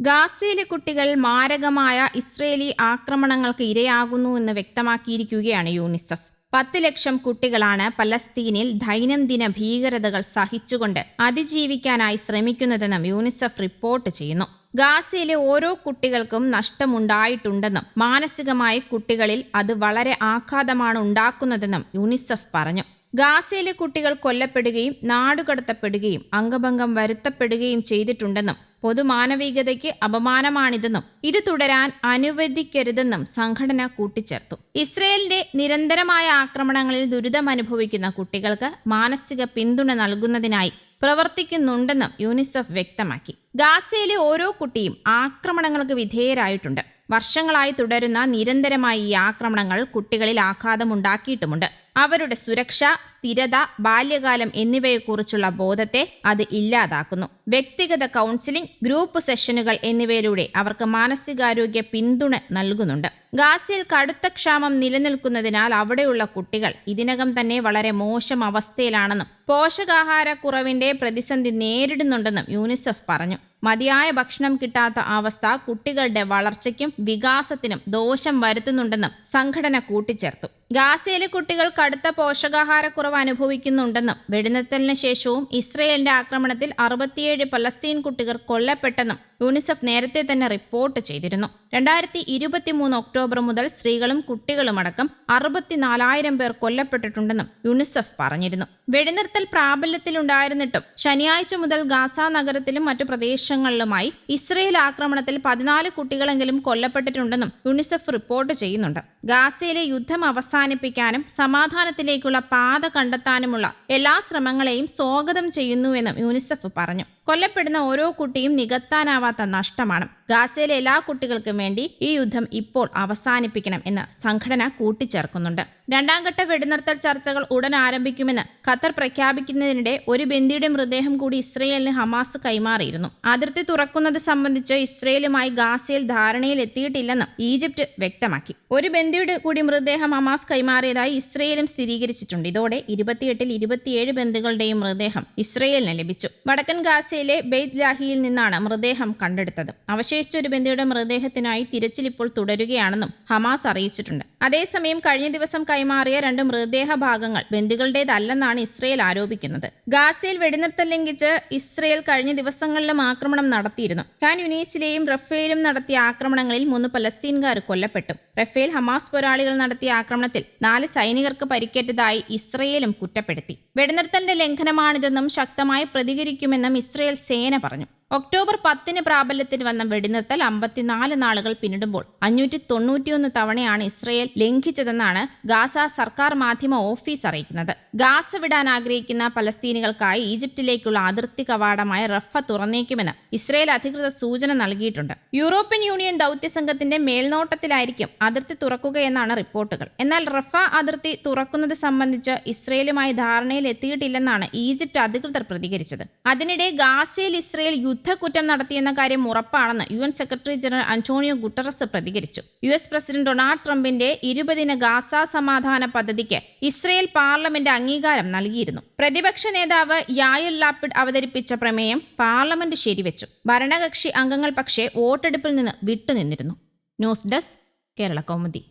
ഗാസയിലെ കുട്ടികൾ മാരകമായ ഇസ്രേലി ആക്രമണങ്ങൾക്ക് ഇരയാകുന്നു എന്ന് വ്യക്തമാക്കിയിരിക്കുകയാണ് യൂണിസെഫ് പത്ത് ലക്ഷം കുട്ടികളാണ് പലസ്തീനിൽ ദൈനംദിന ഭീകരതകൾ സഹിച്ചുകൊണ്ട് അതിജീവിക്കാനായി ശ്രമിക്കുന്നതെന്നും യൂണിസെഫ് റിപ്പോർട്ട് ചെയ്യുന്നു. ഗാസയിലെ ഓരോ കുട്ടികൾക്കും നഷ്ടമുണ്ടായിട്ടുണ്ടെന്നും മാനസികമായി കുട്ടികളിൽ അത് വളരെ ആഘാതമാണ് ഉണ്ടാക്കുന്നതെന്നും യൂണിസെഫ് പറഞ്ഞു. ഗാസയിലെ കുട്ടികൾ കൊല്ലപ്പെടുകയും നാടുകടത്തപ്പെടുകയും അംഗഭംഗം വരുത്തപ്പെടുകയും ചെയ്തിട്ടുണ്ടെന്നും പൊതുമാനവികതയ്ക്ക് അപമാനമാണിതെന്നും ഇത് തുടരാൻ അനുവദിക്കരുതെന്നും സംഘടന കൂട്ടിച്ചേർത്തു. ഇസ്രയേലിന്റെ നിരന്തരമായ ആക്രമണങ്ങളിൽ ദുരിതമനുഭവിക്കുന്ന കുട്ടികൾക്ക് മാനസിക പിന്തുണ നൽകുന്നതിനായി പ്രവർത്തിക്കുന്നുണ്ടെന്നും യൂണിസെഫ് വ്യക്തമാക്കി. ഗാസയിലെ ഓരോ കുട്ടിയും ആക്രമണങ്ങൾക്ക് വിധേയരായിട്ടുണ്ട്. വർഷങ്ങളായി തുടരുന്ന നിരന്തരമായ ഈ ആക്രമണങ്ങൾ കുട്ടികളിൽ ആഘാതമുണ്ടാക്കിയിട്ടുമുണ്ട്. അവരുടെ സുരക്ഷ സ്ഥിരത ബാല്യകാലം എന്നിവയെക്കുറിച്ചുള്ള ബോധത്തെ അത് ഇല്ലാതാക്കുന്നു. വ്യക്തിഗത കൗൺസിലിംഗ് ഗ്രൂപ്പ് സെഷനുകൾ എന്നിവയിലൂടെ അവർക്ക് മാനസികാരോഗ്യ പിന്തുണ നൽകുന്നുണ്ട്. ഗാസിൽ കടുത്ത ക്ഷാമം നിലനിൽക്കുന്നതിനാൽ അവിടെയുള്ള കുട്ടികൾ ഇതിനകം തന്നെ വളരെ മോശം അവസ്ഥയിലാണെന്നും പോഷകാഹാരക്കുറവിന്റെ പ്രതിസന്ധി നേരിടുന്നുണ്ടെന്നും യൂണിസെഫ് പറഞ്ഞു. മതിയായ ഭക്ഷണം കിട്ടാത്ത അവസ്ഥ കുട്ടികളുടെ വളർച്ചയ്ക്കും വികാസത്തിനും ദോഷം വരുത്തുന്നുണ്ടെന്നും സംഘടന കൂട്ടിച്ചേർത്തു. ഗാസയിലെ കുട്ടികൾ കടുത്ത പോഷകാഹാരക്കുറവ് അനുഭവിക്കുന്നുണ്ടെന്നും വെടിനിർത്തലിന് ശേഷവും ഇസ്രയേലിന്റെ ആക്രമണത്തിൽ അറുപത്തിയേഴ് പലസ്തീൻ കുട്ടികൾ കൊല്ലപ്പെട്ടെന്നും യൂണിസെഫ് നേരത്തെ തന്നെ റിപ്പോർട്ട് ചെയ്തിരുന്നു. രണ്ടായിരത്തി ഇരുപത്തിമൂന്ന് ഒക്ടോബർ മുതൽ സ്ത്രീകളും കുട്ടികളും അടക്കം അറുപത്തിനാലായിരം പേർ കൊല്ലപ്പെട്ടിട്ടുണ്ടെന്നും യൂണിസെഫ് പറഞ്ഞിരുന്നു. വെടിനിർത്തൽ പ്രാബല്യത്തിലുണ്ടായിരുന്നിട്ടും ശനിയാഴ്ച മുതൽ ഗാസ നഗരത്തിലും മറ്റു പ്രദേശങ്ങളിലുമായി ഇസ്രയേൽ ആക്രമണത്തിൽ പതിനാല് കുട്ടികളെങ്കിലും കൊല്ലപ്പെട്ടിട്ടുണ്ടെന്നും യൂണിസെഫ് റിപ്പോർട്ട് ചെയ്യുന്നുണ്ട്. ഗാസയിലെ യുദ്ധം അവസാനിപ്പിക്കാനും സമാധാനത്തിലേക്കുള്ള പാത കണ്ടെത്താനുമുള്ള എല്ലാ ശ്രമങ്ങളെയും സ്വാഗതം ചെയ്യുന്നുവെന്നും യൂണിസെഫ് പറഞ്ഞു. കൊല്ലപ്പെടുന്ന ഓരോ കുട്ടിയും നികത്താനാവാത്ത നഷ്ടമാണ്. ഗാസയിലെ എല്ലാ കുട്ടികൾക്കും വേണ്ടി ഈ യുദ്ധം ഇപ്പോൾ അവസാനിപ്പിക്കണം എന്ന് സംഘടന കൂട്ടിച്ചേർക്കുന്നുണ്ട്. രണ്ടാം ഘട്ട വെടിനിർത്തൽ ചർച്ചകൾ ഉടൻ ആരംഭിക്കുമെന്ന് ഖത്തർ പ്രഖ്യാപിക്കുന്നതിനിടെ ഒരു ബന്ദിയുടെ മൃതദേഹം കൂടി ഇസ്രയേലിന് ഹമാസ് കൈമാറിയിരുന്നു. അതിർത്തി തുറക്കുന്നത് സംബന്ധിച്ച് ഇസ്രയേലുമായി ഗാസയിൽ ധാരണയിൽ എത്തിയിട്ടില്ലെന്ന് ഈജിപ്ത് വ്യക്തമാക്കി. ഒരു ബന്ദിയുടെ കൂടി മൃതദേഹം ഹമാസ് കൈമാറിയതായി ഇസ്രയേലും സ്ഥിരീകരിച്ചിട്ടുണ്ട്. ഇതോടെ ഇരുപത്തിയെട്ടിൽ ഇരുപത്തിയേഴ് ബന്ധുക്കളുടെയും മൃതദേഹം ഇസ്രയേലിന് ലഭിച്ചു. വടക്കൻ ഗാസയിലെ ബെയ്ത് ലാഹിയിൽ നിന്നാണ് മൃതദേഹം കണ്ടെടുത്തത്. അവശേഷിച്ച ഒരു ബന്ദിയുടെ മൃതദേഹത്തിനായി തിരച്ചിൽ ഇപ്പോൾ തുടരുകയാണെന്നും ഹമാസ് അറിയിച്ചിട്ടുണ്ട്. അതേസമയം കഴിഞ്ഞ ദിവസം കൈമാറിയ രണ്ട് മൃതദേഹ ഭാഗങ്ങൾ ബന്ധുക്കളുടേതല്ലെന്നാണ് ഇസ്രയേൽ ആരോപിക്കുന്നത്. ഗാസയിൽ വെടിനിർത്തൽ ലംഘിച്ച് ഇസ്രയേൽ കഴിഞ്ഞ ദിവസങ്ങളിലും ആക്രമണം നടത്തിയിരുന്നു. ഖാൻ യുനീസിലെയും റഫേലും നടത്തിയ ആക്രമണങ്ങളിൽ മൂന്ന് പലസ്തീൻകാർ കൊല്ലപ്പെട്ടു. റഫേൽ ഹമാസ് പോരാളികൾ നടത്തിയ ആക്രമണത്തിൽ നാല് സൈനികർക്ക് പരിക്കേറ്റതായി ഇസ്രയേലും കുറ്റപ്പെടുത്തി. വെടിനിർത്തലിന്റെ ലംഘനമാണിതെന്നും ശക്തമായി പ്രതികരിക്കുമെന്നും ഇസ്രയേൽ സേന പറഞ്ഞു. ഒക്ടോബർ പത്തിന് പ്രാബല്യത്തിൽ വന്ന വെടിനിർത്തൽ അമ്പത്തിനാല് നാളുകൾ പിന്നിടുമ്പോൾ അഞ്ഞൂറ്റി തൊണ്ണൂറ്റിയൊന്ന് തവണയാണ് ഇസ്രയേൽ ലംഘിച്ചതെന്നാണ് ഗാസ സർക്കാർ മാധ്യമ ഓഫീസ് അറിയിക്കുന്നത്. ഗാസ വിടാൻ ആഗ്രഹിക്കുന്ന പലസ്തീനികൾക്കായി ഈജിപ്തിലേക്കുള്ള അതിർത്തി കവാടമായ റഫ തുറന്നേക്കുമെന്ന് ഇസ്രയേൽ അധികൃത സൂചന നൽകിയിട്ടുണ്ട്. യൂറോപ്യൻ യൂണിയൻ ദൗത്യ സംഘത്തിന്റെ മേൽനോട്ടത്തിലായിരിക്കും അതിർത്തി തുറക്കുകയെന്നാണ് റിപ്പോർട്ടുകൾ. എന്നാൽ റഫ അതിർത്തി തുറക്കുന്നത് സംബന്ധിച്ച് ഇസ്രയേലുമായി ധാരണയിൽ എത്തിയിട്ടില്ലെന്നാണ് ഈജിപ്ത് അധികൃതർ പ്രതികരിച്ചത്. അതിനിടെ ഗാസയിൽ ഇസ്രയേൽ യുദ്ധക്കുറ്റം നടത്തിയെന്ന കാര്യം ഉറപ്പാണെന്ന് U N secretary general Antonio Guterres പ്രതികരിച്ചു. യു എസ് പ്രസിഡന്റ് ഡൊണാൾഡ് ട്രംപിന്റെ ഇരുപതിന് ഗാസ സമാധാന പദ്ധതിക്ക് ഇസ്രയേൽ പാർലമെന്റ് അംഗീകാരം നൽകിയിരുന്നു. പ്രതിപക്ഷ നേതാവ് യായുൽ ലാപ്പിഡ് അവതരിപ്പിച്ച പ്രമേയം പാർലമെന്റ് ശരിവെച്ചു. ഭരണകക്ഷി അംഗങ്ങൾ പക്ഷേ വോട്ടെടുപ്പിൽ നിന്ന് വിട്ടുനിന്നിരുന്നു. News desk Kerala Kaumudi.